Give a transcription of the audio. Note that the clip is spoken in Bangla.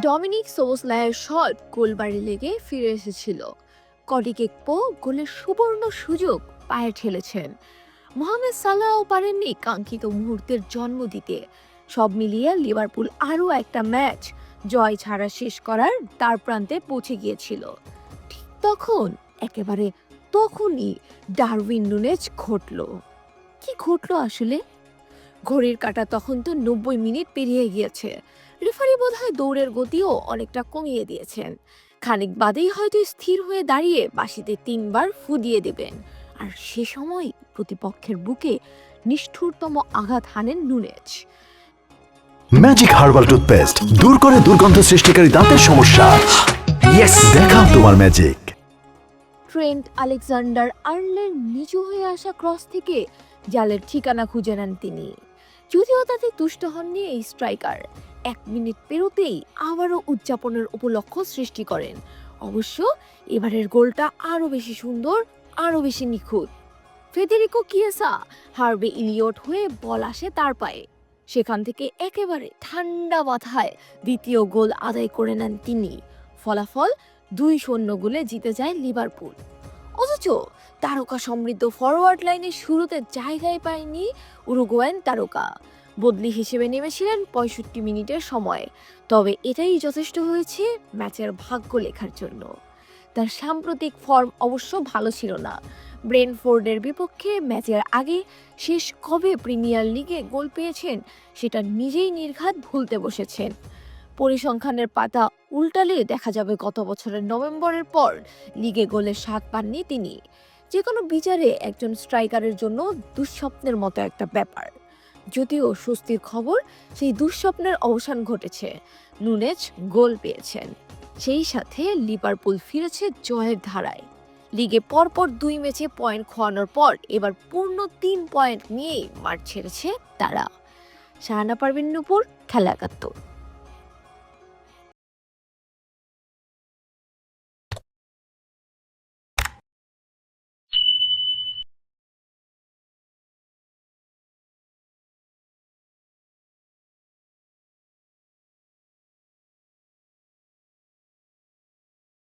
ডমিনিক সোবোসলায়ের শট গোলবারে লেগে ফিরে এসেছিল। কডিক একপো গোলের সুবর্ণ সুযোগ পায়ে ঠেলেছেন। মোহাম্মদ সালাহও পারেননি কাঙ্ক্ষিত মুহূর্তের জন্ম দিতে। সব মিলিয়ে লিভারপুল আরও একটা ম্যাচ জয় ছাড়া শেষ করার তার প্রান্তে পৌঁছে গিয়েছিল। ঠিক তখন, একেবারে তখনই ডারউইন নুনেজ ঘটল। কি ঘটল আসলে? ঘড়ির কাঁটা তখন তো নব্বই মিনিট পেরিয়ে গিয়েছে। রেফারি বোধহয় দৌড়ের গতিও অনেকটা কমিয়ে দিয়েছেন। খানিক বাদেই হয়তো স্থির হয়ে দাঁড়িয়ে বাঁশিতে তিনবার ফু দিয়ে দেবেন। আর সে সময় প্রতিপক্ষের বুকে নিষ্ঠুরতম আঘাত হানেন নুনেজ। ম্যাজিক হার্বাল টুথপেস্ট দূর করে দুর্গন্ধ সৃষ্টিকারী দাঁতের সমস্যা। ইয়েস দেখাও তোমার ম্যাজিক ট্রেন্ট আলেকজান্ডার আর্লের নিচু হয়ে আসা ক্রস থেকে জালের ঠিকানা খুঁজে নেন তিনি। যদিও তাতে তুষ্ট হননি এই স্ট্রাইকার। এক মিনিট পেরোতেই আবারও উদযাপনের উপলক্ষ সৃষ্টি করেন। অবশ্য এবারের গোলটা আরও বেশি সুন্দর, আরও বেশি নিখুঁত। ফেদেরিকো কিয়েসা হার্বে ইলিয়ট হয়ে বল আসে তার পায়ে। সেখান থেকে একেবারে ঠান্ডা মাথায় দ্বিতীয় গোল আদায় করে নেন তিনি। ফলাফল দুই শূন্য গোলে জিতে যায় লিভারপুল। অথচ তারকা সমৃদ্ধ ফরওয়ার্ড লাইনের শুরুতে জায়গায় পায়নি উরুগুয়ান তারকা। বদলি হিসেবে নেমেছিলেন পঁয়ষট্টি মিনিটের সময়। তবে এটাই যথেষ্ট হয়েছে ম্যাচের ভাগ্য লেখার জন্য। তার সাম্প্রতিক ফর্ম অবশ্য ভালো ছিল না। ব্রেনফোর্ডের বিপক্ষে ম্যাচের আগে শেষ কবে প্রিমিয়ার লিগে গোল পেয়েছেন সেটা নিজেই নির্ঘাত ভুলতে বসেছেন। পরিসংখ্যানের পাতা উল্টালে দেখা যাবে গত বছরের নভেম্বরের পর লিগে গোলের স্বাদ পাননি তিনি। যে কোনো বিচারে একজন স্ট্রাইকারের জন্য দুঃস্বপ্নের মতো একটা ব্যাপার। যদিও স্বস্তির খবর, সেই দুঃস্বপ্নের অবসান ঘটেছে। নুনেজ গোল পেয়েছেন। সেই সাথে লিভারপুল ফিরেছে জয়ের ধারায়। লিগে পরপর দুই ম্যাচে পয়েন্ট খোয়ানোর পর এবার পূর্ণ তিন পয়েন্ট নিয়েই মাঠ ছেড়েছে তারা। শাহানা পারভিন নুপুর, খেলা একাত্তর।